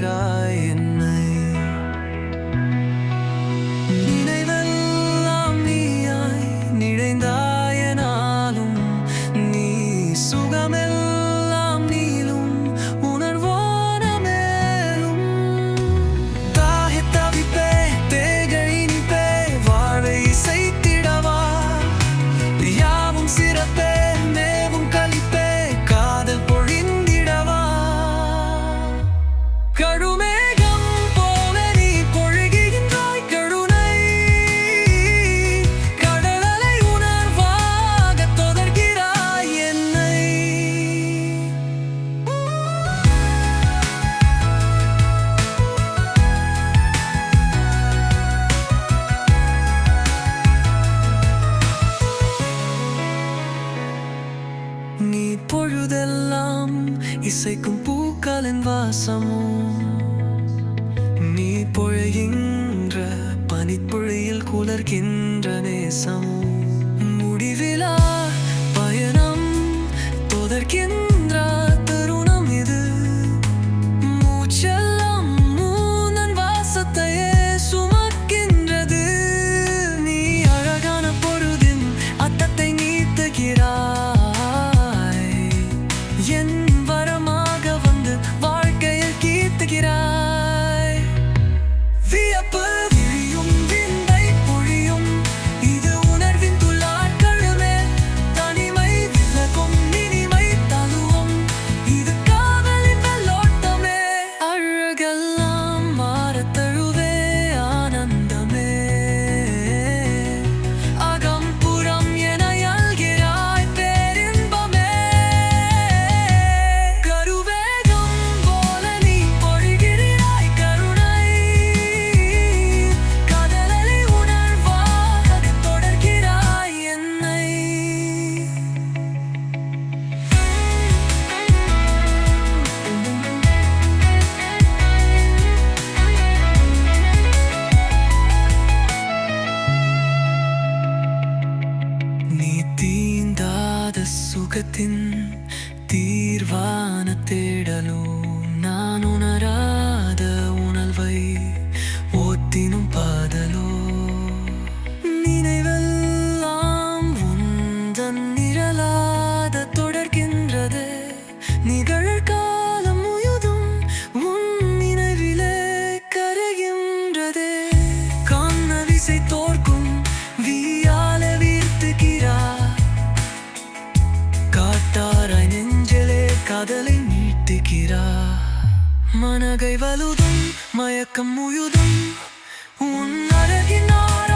night I கழுமேகம் போல நீ பொழுகின்றாய் கழுனை கடலலை உணர்வாக தொடர்கிறாய் என்னை. பொழுதெல்லாம் இசைக்கும் பூக்களின் வாசமும் நீ பொழைகின்ற பனிப்பொழியில் குளிர்கின்ற நேசமும். துக்கத்தின் தீர்வான தேடலோ நடத்துகிறா மனகை வலுதும் மயக்கம் முழுதும் உன் அழகினால்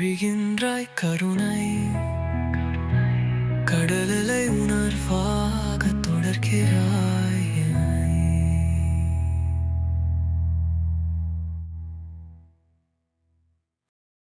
பொழிகின்றாய் கருணை. கடலலை உணர்வாக தொடர்கிறாய்.